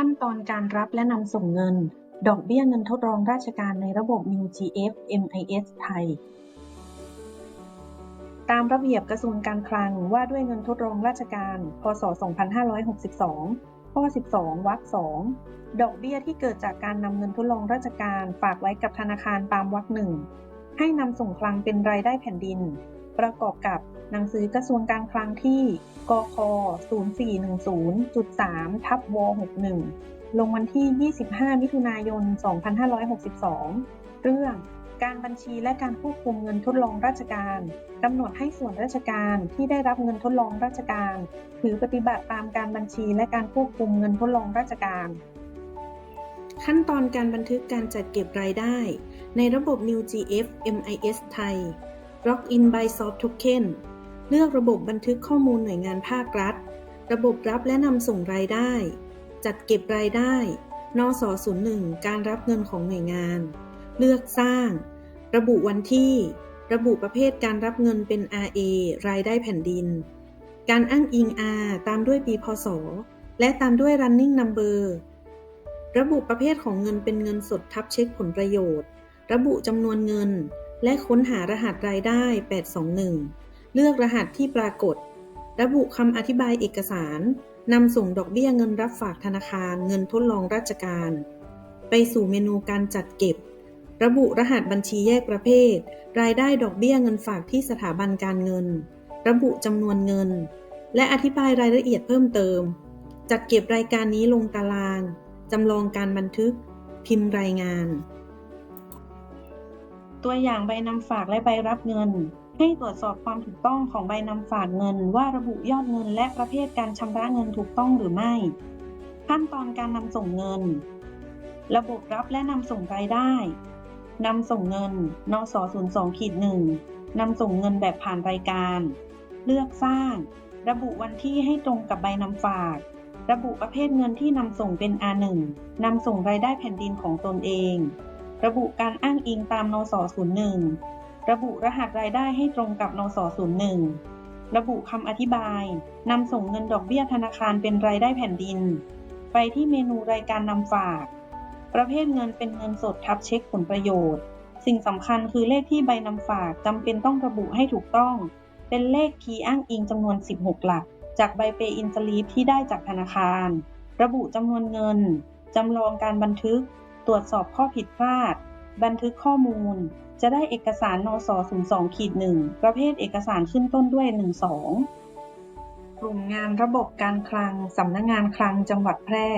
ขั้นตอนการรับและนำส่งเงิน ดอกเบี้ยเงินทดลองราชการในระบบ MIGF MIS ไทย ตามระเบียบกระทรวงการคลังว่าด้วยเงินทดลองราชการ พศ 2562 ข้อ 12 วรรค 2 ดอกเบี้ยที่เกิดจากการนำเงินทดลองราชการฝากไว้กับธนาคารตามวรรคหนึ่งให้นำส่งคลังเป็นรายได้แผ่นดิน ประกอบกับหนังสือกระทรวงการคลังที่ กค 0410.3 ทับว61 ลงวันที่ 25 มิถุนายน 2562 เรื่องการบัญชีและการควบคุมเงินทดลองราชการกำหนดให้ส่วนราชการที่ได้รับเงินทดลองราชการ ถือปฏิบัติตามการบัญชีและการควบคุมเงินทดลองราชการ ขั้นตอนการบันทึกการจัดเก็บรายได้ ในระบบ NewGF MIS ไทย Login by Soft Token เลือกระบบบันทึกข้อมูลหน่วยงานภาครัฐ ระบบรับและนำส่งรายได้ จัดเก็บรายได้ นส01การรับเงินของหน่วยงาน เลือกสร้าง ระบุวันที่ ระบุประเภทการรับเงินเป็น RA รายได้แผ่นดิน การอ้างอิง R ตามด้วยปีพศ และตามด้วย running number ระบุประเภทของเงินเป็นเงินสดทับเช็คผลประโยชน์ ระบุจำนวนเงิน และค้นหารหัสรายได้ 821 เลือกรหัสที่ปรากฏ ระบุคำอธิบายเอกสาร นำส่งดอกเบี้ยเงินรับฝากธนาคาร เงินทดลองราชการ ไปสู่เมนูการจัดเก็บ ระบุรหัสบัญชีแยกประเภท รายได้ดอกเบี้ยเงินฝากที่สถาบันการเงิน ระบุจำนวนเงิน และอธิบายรายละเอียดเพิ่มเติม จัดเก็บรายการนี้ลงตาราง จำลองการบันทึก พิมพ์รายงาน ตัวอย่างใบนำฝากและใบรับเงิน ให้ตรวจสอบความถูกต้องของใบนำฝากเงิน ว่าระบุยอดเงินและประเภทการชำระเงินถูกต้องหรือไม่ ขั้นตอนการนำส่งเงิน ระบบรับและนำส่งรายได้นำส่งเงิน นส02ขีด1นำส่งเงินแบบผ่านรายการ เลือกสร้าง ระบุวันที่ให้ตรงกับใบนำฝาก ระบุประเภทเงินที่นำส่งเป็น R1 นำส่งรายได้แผ่นดินของตนเอง ระบุการอ้างอิงตาม นส 01 ระบุรหัสรายได้ให้ตรงกับ นส 01 ระบุคำอธิบาย นำส่งเงินดอกเบี้ยธนาคารเป็นรายได้แผ่นดิน ไปที่เมนูรายการนำฝาก ประเภทเงินเป็นเงินสดทับเช็คผลประโยชน์ สิ่งสำคัญคือเลขที่ใบนำฝากจำเป็นต้องระบุให้ถูกต้อง เป็นเลขคีย์อ้างอิงจำนวน 16 หลัก จากใบเปอินสลีปที่ได้จากธนาคาร ระบุจำนวนเงินจำลองการบันทึก ตรวจสอบข้อผิดพลาด บันทึกข้อมูล จะได้เอกสารนส02ขีด1ประเภทเอกสารขึ้นต้นด้วย 12 กลุ่มงานระบบการคลังสำนักงงานคลังจังหวัดแพร่